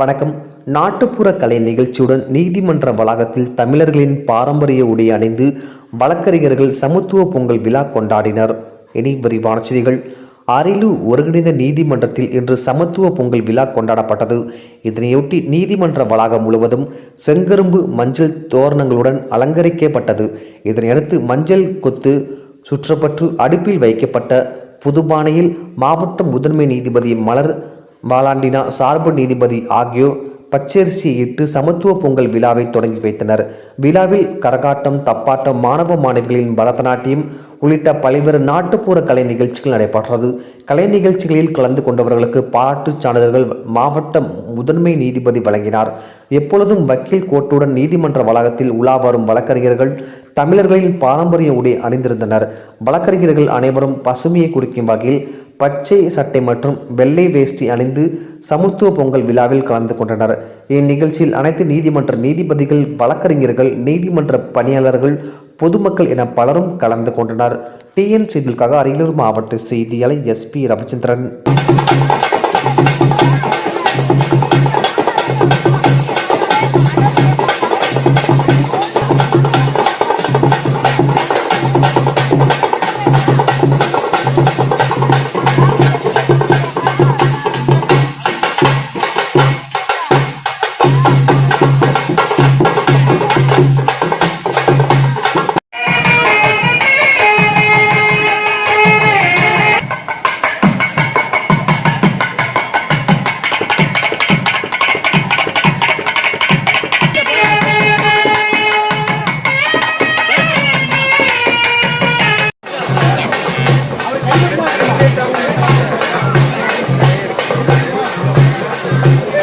வணக்கம். நாட்டுப்புற கலை நிகழ்ச்சியுடன் நீதிமன்ற வளாகத்தில் தமிழர்களின் பாரம்பரிய உடை அணிந்து வழக்கறிஞர்கள் சமத்துவ பொங்கல் விழா கொண்டாடினர். இனி விரிவான செய்திகள். அரிலு ஒருங்கிணைந்த நீதிமன்றத்தில் இன்று சமத்துவ பொங்கல் விழா கொண்டாடப்பட்டது. இதனையொட்டி நீதிமன்ற வளாகம் முழுவதும் செங்கரும்பு மஞ்சள் தோரணங்களுடன் அலங்கரிக்கப்பட்டது. இதனையடுத்து மஞ்சள் கொத்து சுற்றப்பட்டு அடுப்பில் வைக்கப்பட்ட புதுபானையில் மாவட்ட முதன்மை நீதிபதி மலர் வாலாண்டினா சார்பு நீதிபதி ஆகியோர் பச்சரிசியை இட்டு சமத்துவ பொங்கல் விழாவை தொடங்கி வைத்தனர். விழாவில் கரகாட்டம் தப்பாட்டம் மாணவ மாணவிகளின் பரதநாட்டியம் உள்ளிட்ட பல்வேறு நாட்டுப்புற கலை நிகழ்ச்சிகள் நடைபெற்றது. கலை நிகழ்ச்சிகளில் கலந்து கொண்டவர்களுக்கு பாராட்டுச் சான்றிதழ்கள் மாவட்ட முதன்மை நீதிபதி வழங்கினார். எப்பொழுதும் வக்கீல் கோட்டுடன் நீதிமன்ற வளாகத்தில் உலா வரும் வழக்கறிஞர்கள் தமிழர்களின் பாரம்பரிய உடை அணிந்திருந்தனர். வழக்கறிஞர்கள் அனைவரும் பசுமையை குறிக்கும் வகையில் பச்சை சட்டை மற்றும் வெள்ளை வேஷ்டி அணிந்து சமத்துவ பொங்கல் விழாவில் கலந்து கொண்டனர். இந்நிகழ்ச்சியில் அனைத்து நீதிமன்ற நீதிபதிகள் வழக்கறிஞர்கள் நீதிமன்ற பணியாளர்கள் பொதுமக்கள் என பலரும் கலந்து கொண்டனர். டிஎன் செய்திகளுக்காக அரியலூர் மாவட்ட செய்தியாளர் SP Ravichandran. you Thank you.